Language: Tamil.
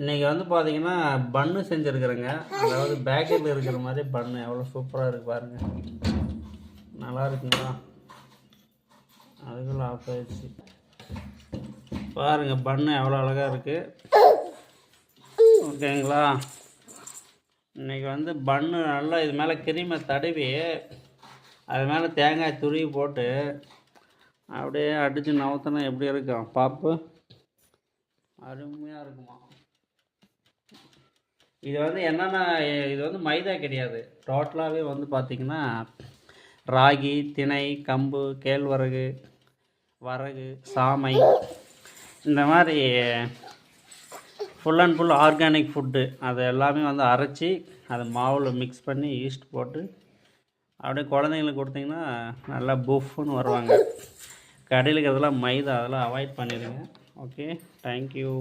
இன்றைக்கி வந்து பார்த்தீங்கன்னா பன்னு செஞ்சுருக்குறேங்க. அதாவது பேக்கரியில் இருக்கிற மாதிரி பன்னு எவ்வளோ சூப்பராக இருக்கு பாருங்கள் நல்லா இருக்குங்களா? அதுக்குள்ள ஆஃப் ஆயிடுச்சு. பாருங்கள் பன்னு எவ்வளோ அழகாக இருக்குது ஓகேங்களா? இன்றைக்கி வந்து பன்னு நல்லா இது மேலே கிரீமை தடவி அது மேலே தேங்காய் துருவி போட்டு அப்படியே அடித்து நவுத்தினா எப்படி இருக்கும்? பாப்பு? அருமையாக இருக்குமா? இது வந்து என்னென்னா இது வந்து மைதா கிடையாது. டோட்டலாகவே வந்து பார்த்திங்கன்னா ராகி திணை கம்பு கேழ்வரகு வரகு சாமை இந்த மாதிரி full and full organic food அது எல்லாமே வந்து அரைச்சி அதை மாவில் மிக்ஸ் பண்ணி ஈஸ்ட் போட்டு அப்படியே குழந்தைங்களுக்கு கொடுத்தீங்கன்னா நல்லா புஃப்னு வருவாங்க. கடையில் இருக்கிறதெல்லாம் மைதா அதெல்லாம் அவாய்ட் பண்ணிடுங்க. Okay thank you